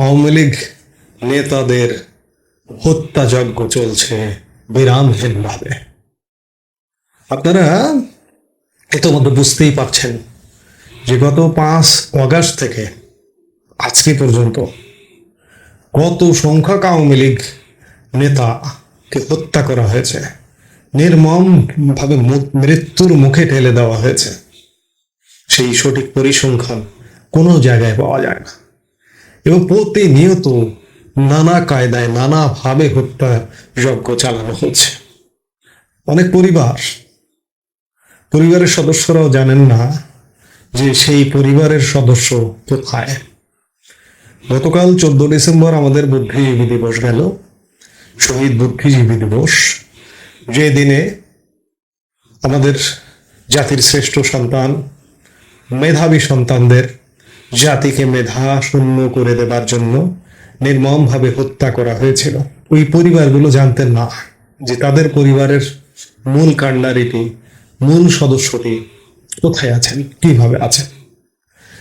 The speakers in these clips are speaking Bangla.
আওয়ামী লীগ নেতাদের হত্যাযজ্ঞ চলছে বিরামহীনভাবে। আপনারা ইতোমধ্যে বুঝতেই পারছেন যে গত পাঁচ অগাস্ট থেকে আজকে পর্যন্ত কত সংখ্যক আওয়ামী লীগ নেতাকে হত্যা করা হয়েছে নির্মম ভাবে মৃত্যুর মুখে ঠেলে দেওয়া হয়েছে। সেই সঠিক পরিসংখ্যান কোনো জায়গায় পাওয়া যায় না। এবং প্রতিনিয়ত নানা কায়দায়, নানাভাবে হত্যা যজ্ঞ চালানো হচ্ছে। অনেক পরিবার, পরিবারের সদস্যরাও জানেন না যে সেই পরিবারের সদস্য কোথায়। গতকাল চোদ্দ ডিসেম্বর আমাদের বুদ্ধিজীবী দিবস গেল, শহীদ বুদ্ধিজীবী দিবস। যে দিনে আমাদের জাতির শ্রেষ্ঠ সন্তান, মেধাবী সন্তানদের জাতিকে মেধা শূন্য করে দেবার জন্য নির্মমভাবে হত্যা করা হয়েছিল। ওই পরিবারগুলো জানতেন না যে তাদের পরিবারের মূল কাণ্ডারিটি, মূল সদস্যটি কোথায় আছেন, কীভাবে আছেন।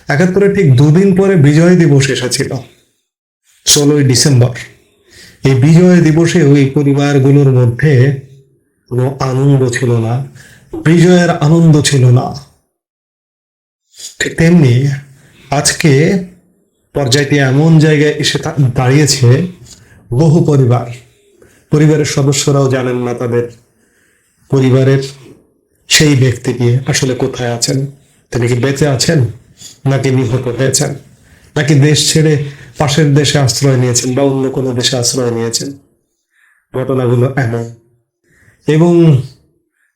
একাত্তরে ঠিক দুদিন পরে বিজয় দিবস এসেছিল, ষোলোই ডিসেম্বর। এই বিজয় দিবসে ওই পরিবারগুলোর মধ্যে কোনো আনন্দ ছিল না, বিজয়ের আনন্দ ছিল না। ঠিক তেমনি আজকে পর্যায়টি এমন জায়গায় এসে দাঁড়িয়েছে, বহু পরিবার, পরিবারের সদস্যরাও জানেন না তাদের পরিবারের সেই ব্যক্তিটি আসলে কোথায় আছেন? তিনি কি বেঁচে আছেন নাকি নিহত হয়েছেন? নাকি দেশ ছেড়ে পাশের দেশে আশ্রয় নিয়েছেন বা অন্য কোনো দেশে আশ্রয় নিয়েছেন? ঘটনাগুলো এমন। এবং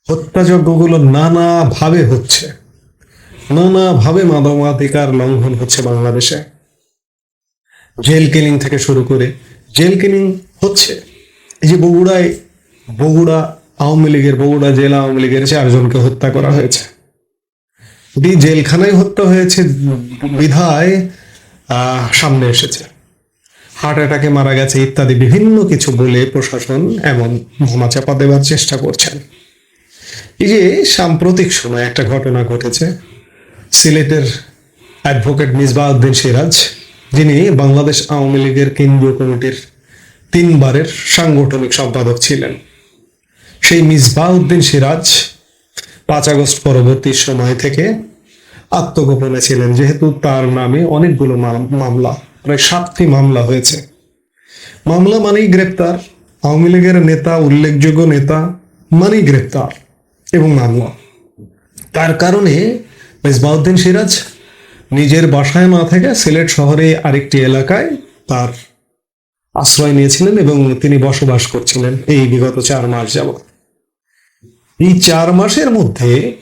হত্যাযজ্ঞগুলো নানাভাবে হচ্ছে। নানাভাবে মানবাধিকার লঙ্ঘন হচ্ছে বাংলাদেশে। জেল কিলিং থেকে শুরু করে জেল কিলিং হচ্ছে। এই যে বগুড়ায়, বগুড়া আওয়ামী লীগের, বগুড়া জেলা আওয়ামী লীগের চারজনকে হত্যা করা হয়েছে। এটি জেলখানায় হত্যা হয়েছে, বিধায় সামনে এসেছে। হার্ট অ্যাটাকে মারা গেছে ইত্যাদি বিভিন্ন কিছু বলে প্রশাসন এমন ধামাচাপা দেওয়ার চেষ্টা করছেন। এই যে সাম্প্রতিক সময় একটা ঘটনা ঘটেছে সিলেটের অ্যাডভোকেট মিসবাউদ্দিন সিরাজ, যিনি বাংলাদেশ আওয়ামী লীগের কেন্দ্রীয় কমিটির তিনবারের সাংগঠনিক সম্পাদক ছিলেন। সেই মিসবাউদ্দিন সিরাজ পাঁচ আগস্ট পরবর্তী সময় থেকে আত্মগোপনে ছিলেন, যেহেতু তার নামে অনেকগুলো মামলা, প্রায় সাতটি মামলা হয়েছে। মামলা মানেই গ্রেপ্তার, আওয়ামী লীগের নেতা, উল্লেখযোগ্য নেতা মানেই গ্রেপ্তার এবং মামলা। তার কারণে মেজবাউদ্দিন সিরাজ নিজের বাসায় না থেকে সিলেট শহরে আরেকটি এলাকায় তার আশ্রয় নিয়েছিলেন এবং তিনি বসবাস করছিলেন এই বিগত চার মাস যাবৎ। এই চার মাসের মধ্যে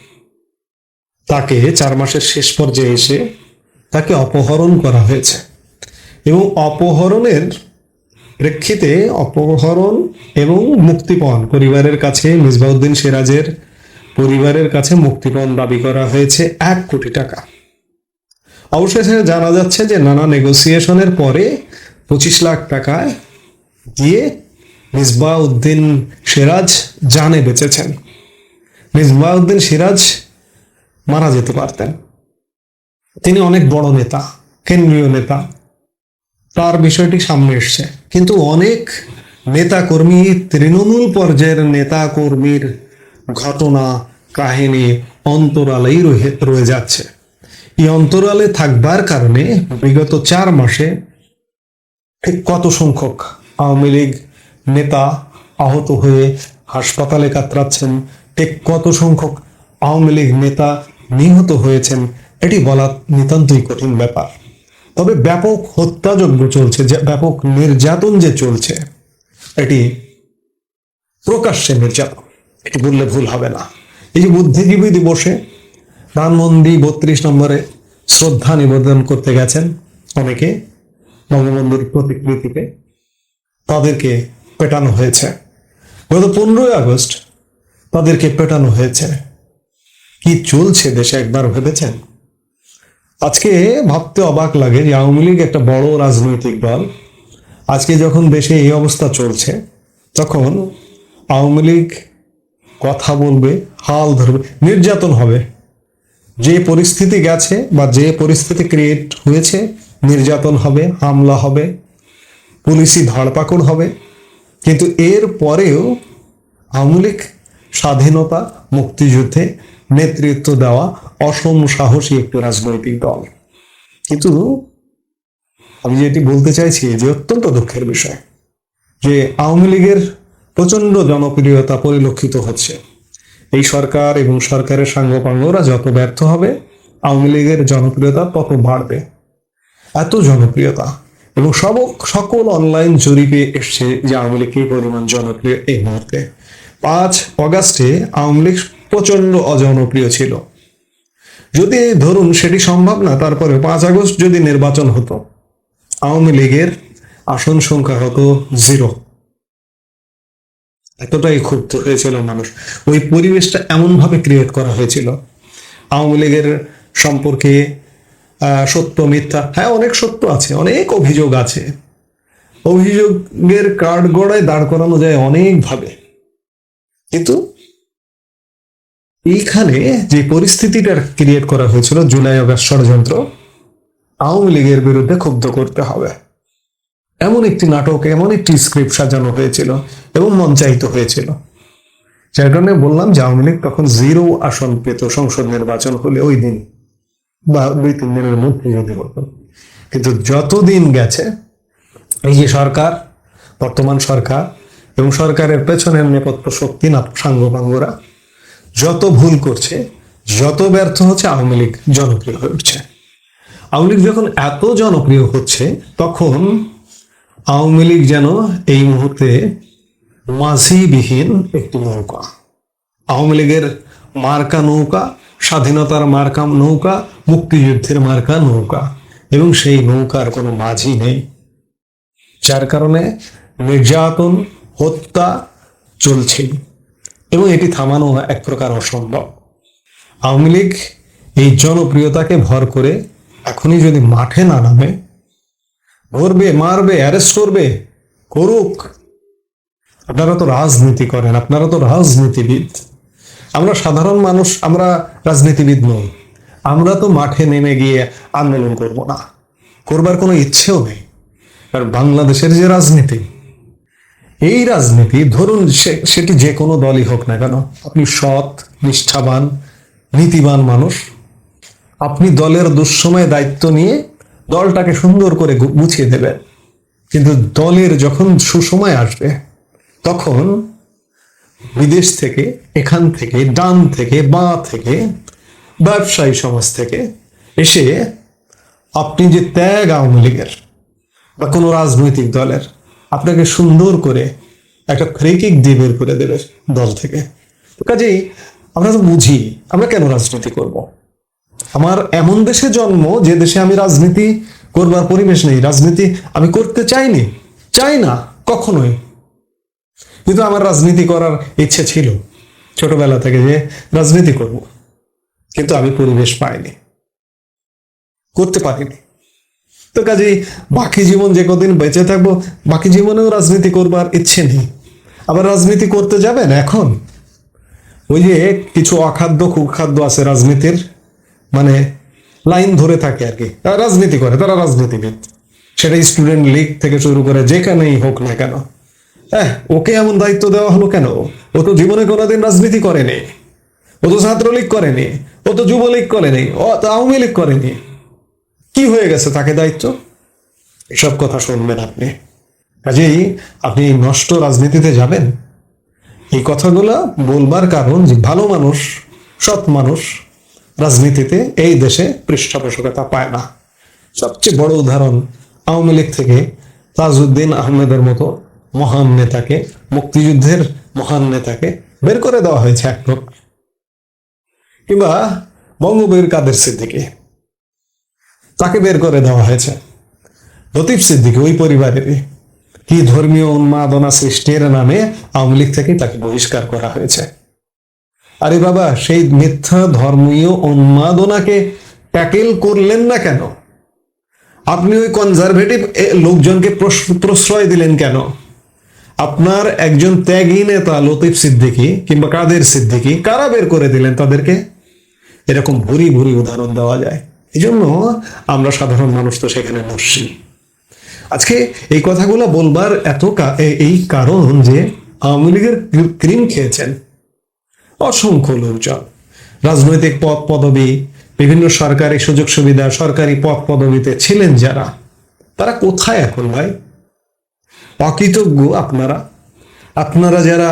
তাকে চার মাসের শেষ পর্যায়ে এসে তাকে অপহরণ করা হয়েছে এবং অপহরণের প্রেক্ষিতে অপহরণ এবং মুক্তিপণ পরিবারের কাছে মিসবাউদ্দিন সিরাজের পরিবারের কাছে মুক্তিপণ দাবি করা হয়েছে এক কোটি টাকা। অবশেষে জানা যাচ্ছে যে নানা নেগোসিয়েশনের পরে পঁচিশ লাখ টাকায় দিয়ে মিসবাউদ্দিন সিরাজ জানে বেঁচেছেন। মিসবাউদ্দিন সিরাজ মারা যেতে পারতেন। তিনি অনেক বড় নেতা, কেন্দ্রীয় নেতা। তার বিষয়টি সামনে এসছে। কিন্তু অনেক নেতা কর্মী তৃণমূল পর্যায়ের নেতা কর্মীর ঘটনা, কাহিনী অন্তরালেই রয়ে যাচ্ছে। এই অন্তরালে থাকবার কারণে বিগত চার মাসে কত সংখ্যক আওয়ামী লীগ নেতা আহত হয়ে হাসপাতালে কাতরাচ্ছেন, ঠিক কত সংখ্যক আওয়ামী লীগ নেতা নিহত হয়েছেন, এটি বলা নিতান্তই কঠিন ব্যাপার। তবে ব্যাপক হত্যাযজ্ঞ চলছে, যে ব্যাপক নির্যাতন যে চলছে, এটি প্রকাশ্যে নির্যাতন। এটি বললে ভুল হবে না। এই যে বুদ্ধিজীবী দিবসে ধানমন্দি বত্রিশ নম্বরে শ্রদ্ধা নিবেদন করতে গেছেন অনেকে বঙ্গবন্ধুর প্রতিকৃতিতে। তাদেরকে পেটানো হয়েছে। গত পনেরোই আগস্ট তাদেরকে পেটানো হয়েছে। কি চলছে দেশে একবার ভেবেছেন? আজকে ভাবতে অবাক লাগে যে আওয়ামী লীগ একটা বড় রাজনৈতিক দল। আজকে যখন দেশে এই অবস্থা চলছে, তখন আওয়ামী লীগ কথা বলবে, হাল ধরবে, নির্যাতন হবে। যে পরিস্থিতি গেছে বা যে পরিস্থিতি ক্রিয়েট হয়েছে, নির্যাতন হবে, হামলা হবে, পুলিশি ধরপাকড় হবে। কিন্তু এর পরেও আওয়ামী লীগ স্বাধীনতা, মুক্তিযুদ্ধে নেতৃত্ব দেওয়া অসম সাহসী একটি রাজনৈতিক দল। কিন্তু আমি যেটি বলতে চাইছি যে অত্যন্ত দুঃখের বিষয় যে আওয়ামী লীগের প্রচণ্ড জনপ্রিয়তা পরিলক্ষিত হচ্ছে। এই সরকার এবং সরকারের সাঙ্গপাঙ্গরা যত ব্যর্থ হবে, আওয়ামী লীগের জনপ্রিয়তা তত বাড়বে। এত জনপ্রিয়তা এবং সব, সকল অনলাইন জরিপে এসছে যে আওয়ামী লীগ কি পরিমাণ জনপ্রিয় এই মুহূর্তে। পাঁচ অগাস্টে আওয়ামী লীগ প্রচণ্ড অজনপ্রিয় ছিল। যদি ধরুন সেটি সম্ভব না তারপরে পাঁচ আগস্ট যদি নির্বাচন হতো, আওয়ামী লীগের আসন সংখ্যা হতো জিরো। এতটাই ক্ষুব্ধ হয়েছিল মানুষ। ওই পরিবেশটা এমন ভাবে ক্রিয়েট করা হয়েছিল। আওয়ামী লীগের সম্পর্কে সত্য, মিথ্যা হ্যাঁ অনেক সত্য আছে, অনেক অভিযোগ আছে। অভিযোগের কার্ড গড়ায় দাঁড় করানো যায় অনেক ভাবে কিন্তু এইখানে যে পরিস্থিতিটা ক্রিয়েট করা হয়েছিল, জুলাই আগস্ট ষড়যন্ত্র, আওয়ামী লীগের বিরুদ্ধে ক্ষুব্ধ করতে হবে। এমন একটি নাটক, এমন একটি স্ক্রিপ্ট সাজানো হয়েছিল এবং মঞ্চায়িত হয়েছিল। যার কারণে বললাম যে আওয়ামী লীগ তখন জিরো আসন পেত সংসদ নির্বাচন হলে ওই দিন বা দুই, তিন দিনের মধ্যে যদি হতো। কিন্তু যতদিন গেছে, এই যে সরকার, বর্তমান সরকার এবং সরকারের পেছনের নেপথ্য শক্তি না, সাঙ্গপাঙ্গরা, যত ভুল করছে, যত ব্যর্থ হচ্ছে, আওয়ামী লীগ জনপ্রিয় হয়ে উঠছে। আওয়ামী লীগ যখন এত জনপ্রিয় হচ্ছে, তখন আওয়ামী লীগ যেন এই মুহূর্তে মাঝিবিহীন একটি নৌকা। আওয়ামী লীগের মার্কা নৌকা, স্বাধীনতার মার্কা নৌকা, মুক্তিযুদ্ধের মার্কা নৌকা এবং সেই নৌকার কোনো মাঝি নেই। যার কারণে নির্যাতন, হত্যা চলছে এবং এটি থামানো এক প্রকার অসম্ভব। আওয়ামী লীগ এই জনপ্রিয়তাকে ভর করে এখনই যদি মাঠে না নামে ধরবে, মারবে অ্যারেস্ট করবে, করুক। আপনারা তো রাজনীতি করেন, আপনারা তো রাজনীতিবিদ। আমরা সাধারণ মানুষ, আমরা রাজনীতিবিদ নই। আমরা তো মাঠে নেমে গিয়ে আন্দোলন করব না। করবার কোনো ইচ্ছেও নেই। কারণ বাংলাদেশের যে রাজনীতি, এই রাজনীতি, ধরুন সেটি যে কোনো দলই হোক না কেন, আপনি সৎ, নিষ্ঠাবান, নীতিবান মানুষ। আপনি দলের দুঃসময়ে দায়িত্ব নিয়ে দলটাকে সুন্দর করে গুছিয়ে দেবেন কিন্তু দলের যখন সুসময় আসবে, তখন বিদেশ থেকে, এখান থেকে, ডান থেকে, বাঁ থেকে, ব্যবসায়ী সমাজ থেকে এসে আপনি যে ত্যাগ আওয়ামী লীগের বা কোনো রাজনৈতিক দলের, আপনাকে সুন্দর করে একটা ফ্রেকিক দিয়ে বের করে দেবে দল থেকে কাজেই আমরা তো বুঝি, আমরা কেন রাজনীতি করব। আমার এমন দেশে জন্ম যে দেশে আমি রাজনীতি করবার পরিবেশ নেই, রাজনীতি আমি করতে চাইনি, চাই না, কখনোই। কিন্তু আমার রাজনীতি করার ইচ্ছে ছিল ছোটবেলা থেকে যে রাজনীতি করব। কিন্তু আমি পরিবেশ পাইনি, করতে পারিনি। তো কাজেই বাকি জীবন যে কদিন বেঁচে থাকব, বাকি জীবনেও রাজনীতি করবার ইচ্ছে নেই। আবার রাজনীতি করতে যাবেন এখন? ওই যে কিছু অখাদ্য, কুখাদ্য আছে রাজনীতির মানে লাইন ধরে থাকে আর কি। রাজনীতি করে, তারা রাজনীতিবিদ। সেটা স্টুডেন্ট লীগ থেকে শুরু করে যেখানেই হোক না কেন। হ্যাঁ ওকে এমন দায়িত্ব দেওয়া হলো কেন? ও তো জীবনে কোনোদিন রাজনীতি করেনি। ও তো ছাত্রলীগ করেনি। ও তো যুবলীগ করেনি। ও তো আওয়ামী লীগ করেনি। কি হয়ে গেছে তাকে দায়িত্ব? এসব কথা শুনবেন আপনি। কাজেই আপনি নষ্ট রাজনীতিতে যাবেন। এই কথাগুলো বলবার কারণ যে ভালো মানুষ, সৎ মানুষ রাজনীতিতে এই দেশে পৃষ্ঠপোষকতা পায় না। সবচেয়ে বড় উদাহরণ আওয়ামী লীগ থেকে তাজউদ্দিন আহমেদের মতো মহান নেতাকে, মুক্তিযুদ্ধের মহান নেতাকে বের করে দেওয়া হয়েছে এক প্রকার কিংবা বঙ্গবীর কাদের সিদ্দিকী, তাকে বের করে দেওয়া হয়েছে। লতিফ সিদ্দিকী, ওই পরিবারেরই। কি ধর্মীয় উন্মাদনা সৃষ্টির নামে আওয়ামী লীগ থেকে তাকে বহিষ্কার করা হয়েছে। আরে বাবা, সেই মিথ্যা ধর্মীয় উন্মাদনাকে ট্যাকেল করলেন না কেন? আপনি ওই কনজারভেটিভ লোকজনকে প্রশ্রয় দিলেন কেন? আপনার একজন ত্যাগী নেতা লতিফ সিদ্দিকী কিংবা কাদের সিদ্দিকী, কারা বের করে দিলেন তাদেরকে? এরকম ভুরি ভুরি উদাহরণ দেওয়া যায়। এই জন্য আমরা সাধারণ মানুষ তো সেখানে বসছি। আজকে এই কথাগুলো বলবার এত এই কারণ যে আওয়ামী লীগের ক্রিম খেয়েছেন। অসংখ্য লোকজন। রাজনৈতিক পদ পদবি, বিভিন্ন সরকারি সুযোগ সুবিধা, সরকারি পদ পদবিতে ছিলেন যারা। তারা কোথায় এখন ভাই? অকৃতজ্ঞ আপনারা? আপনারা যারা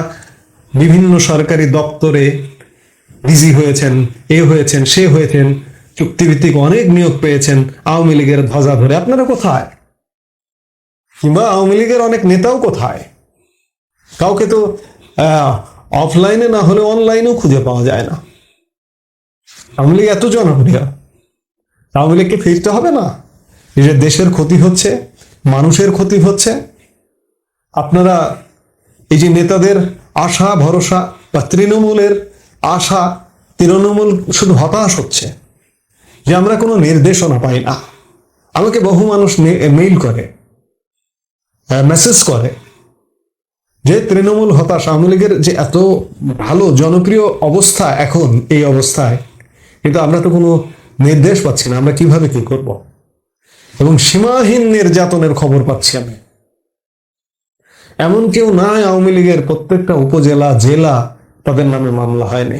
বিভিন্ন সরকারি দপ্তরে বিজি হয়েছেন, এ হয়েছেন, সে হয়েছেন, চুক্তিভিত্তিক অনেক নিয়োগ পেয়েছেন, আওয়ামী লীগের ধ্বজা ধরে আপনারা কোথায়? কিংবা আওয়ামী লীগের অনেক নেতাও কোথায়? কাউকে তো অফলাইনে না হলে অনলাইনেও খুঁজে পাওয়া যায় না। আওয়ামী লীগ এত জনপ্রিয়। আওয়ামী লীগকে ফিরতে হবে না? নিজের দেশের ক্ষতি হচ্ছে, মানুষের ক্ষতি হচ্ছে। আপনারা এই যে নেতাদের আশা, ভরসা বা তৃণমূলের আশা, তৃণমূল শুধু হতাশ হচ্ছে যে আমরা কোনো নির্দেশনা পাই না। আমাকে বহু মানুষ মেইল করে মেসেজ করে যে তৃণমূল হতাশ আওয়ামী লীগের যে এত ভালো জনপ্রিয় অবস্থা এখন এই অবস্থায়, কিন্তু আমরা তো কোনো নির্দেশ পাচ্ছি না, আমরা কীভাবে কি করব? এবং সীমাহীন নির্যাতনের খবর পাচ্ছি আমি। এমন কেউ নাই আওয়ামী লীগের প্রত্যেকটা উপজেলা, জেলা তাদের নামে মামলা হয়নি,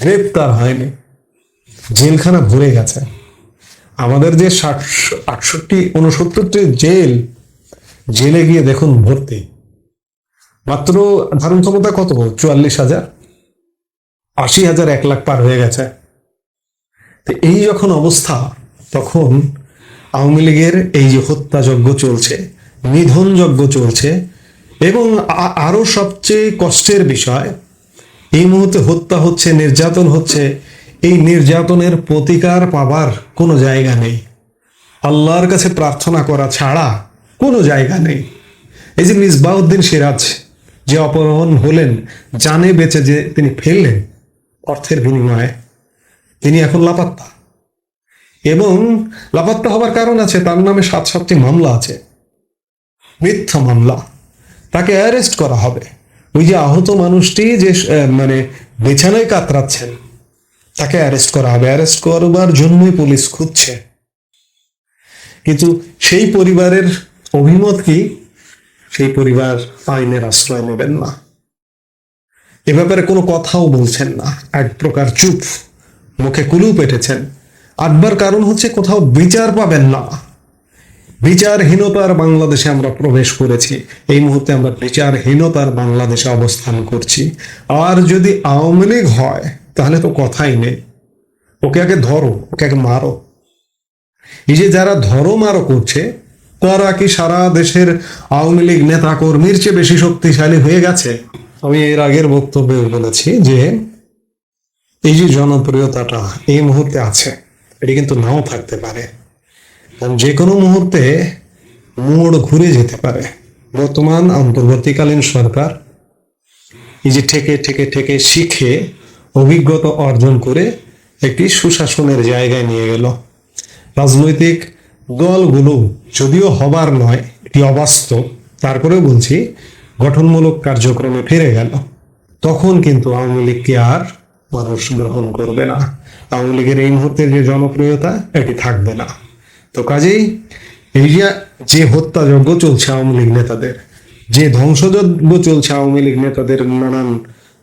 গ্রেপ্তার হয়নি, জেলখানা ভরে গেছে। আমাদের যে ষাট, আটষট্টি উনসত্তরটি জেল, জেলে গিয়ে দেখুন ভর্তি। মাত্র ধারণ ক্ষমতা কত? চুয়াল্লিশ হাজার। আশি হাজার এক লাখ পার হয়ে গেছে। তো এই যখন অবস্থা, তখন আওয়ামী লীগের এই যে হত্যাযজ্ঞ চলছে, নিধনযজ্ঞ চলছে, এবং আরও সবচেয়ে কষ্টের বিষয়, এই মুহূর্তে হত্যা হচ্ছে, নির্যাতন হচ্ছে, এই নির্যাতনের প্রতিকার পাবার কোনো জায়গা নেই। আল্লাহর কাছে প্রার্থনা করা ছাড়া কোনো জায়গা নেই। এই যে মিসবাউদ্দিন সিরাজ যে অপহরণ হলেন, জানে বেঁচে যে তিনি ফেললেন অর্থের বিনিময়ে, তিনি এখন লাপাত্তা। এবং লাপাত্তা হবার কারণ আছে, তার নামে সাত সাতটি মামলা আছে। মিথ্যা মামলা। তাকে অ্যারেস্ট করা হবে। ওই যে আহত মানুষটি যে মানে বিছানায় কাতরাচ্ছেন, তাকে অ্যারেস্ট করা হবে। অ্যারেস্ট করবার জন্যই পুলিশ খুঁজছে। কিন্তু সেই পরিবারের অভিমত কি? সেই পরিবার আইনের আশ্রয় নেবেন না। এ ব্যাপারে কোনো কথাও বলছেন না। এক প্রকার চুপ মুখে কুলু পেটেছেন। আটবার কারণ হচ্ছে কোথাও বিচার পাবেন না। বিচারহীনতার বাংলাদেশে আমরা প্রবেশ করেছি। এই মুহূর্তে আমরা বিচারহীনতার বাংলাদেশে অবস্থান করছি। আর যদি আওয়ামী লীগ হয়, তাহলে তো কথাই নেই। ওকে আগে ধরো, ওকে আগে মারো। এই যে যারা ধরো মারো করছে তারা কি সারা দেশের আওয়ামী লীগ নেতা কর্মীর চেয়ে বেশি শক্তিশালী হয়ে গেছে? আমি এর আগের বক্তব্যে বলেছি যে এই যে জনপ্রিয়তাটা এই মুহূর্তে আছে, এটি কিন্তু নাও থাকতে পারে। কারণ যে কোনো মুহূর্তে মোড় ঘুরে যেতে পারে। বর্তমান অন্তর্বর্তীকালীন সরকার এই যে ঠেকে ঠেকে ঠেকে শিখে অভিজ্ঞতা অর্জন করে একটি সুশাসনের জায়গায় নিয়ে গেল। রাজনৈতিক দলগুলো যদিও হবার নয়, এটি অবাস্তব, তারপরেও বলছি, গঠনমূলক কার্যক্রমে ফিরে গেল। তখন কিন্তু আওয়ামী লীগকে আর মানুষ গ্রহণ করবে না। আওয়ামী লীগের এই মুহূর্তের যে জনপ্রিয়তা, এটি থাকবে না। তো কাজেই, এই যে যে হত্যাযজ্ঞ চলছে আওয়ামী লীগ নেতাদের, যে ধ্বংসযজ্ঞ চলছে আওয়ামী লীগ নেতাদের নানান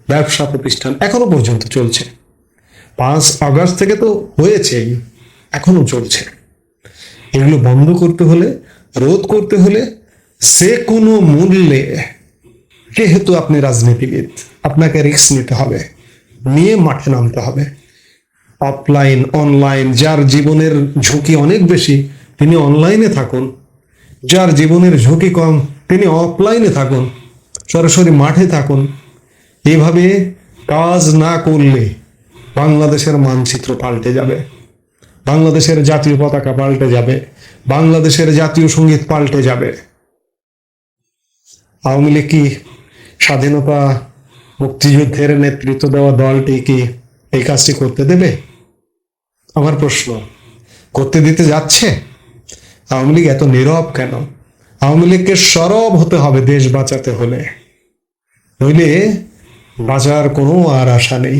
ব্যবসা প্রতিষ্ঠান এখনও পর্যন্ত চলছে। পাঁচ আগস্ট থেকে তো হয়েছেই, এখনও চলছে। এগুলো বন্ধ করতে হলে, রোধ করতে হলে সে কোনো মূল্যে, যেহেতু আপনি রাজনীতিবিদ, আপনাকে রিস্ক নিতে হবে, নিয়ে মাঠে নামতে হবে। অফলাইন অনলাইন যার জীবনের ঝুঁকি অনেক বেশি, তিনি অনলাইনে থাকুন। যার জীবনের ঝুঁকি কম, তিনি অফলাইনে থাকুন। সরাসরি মাঠে থাকুন। এভাবে কাজ না করলে বাংলাদেশের মানচিত্র পাল্টে যাবে। বাংলাদেশের জাতীয় পতাকা পাল্টে যাবে, বাংলাদেশের জাতীয় সংগীত পাল্টে যাবে। আওয়ামী লীগ কি স্বাধীনতা মুক্তিযুদ্ধের নেতৃত্ব দেওয়া দলটি কি এই কাজটি করতে দেবে? আমার প্রশ্ন, করতে দিতে যাচ্ছে? আওয়ামী লীগ এত নীরব কেন? আওয়ামী লীগকে সরব হতে হবে দেশ বাঁচাতে হলে। নইলে বাঁচার কোনো আর আশা নেই।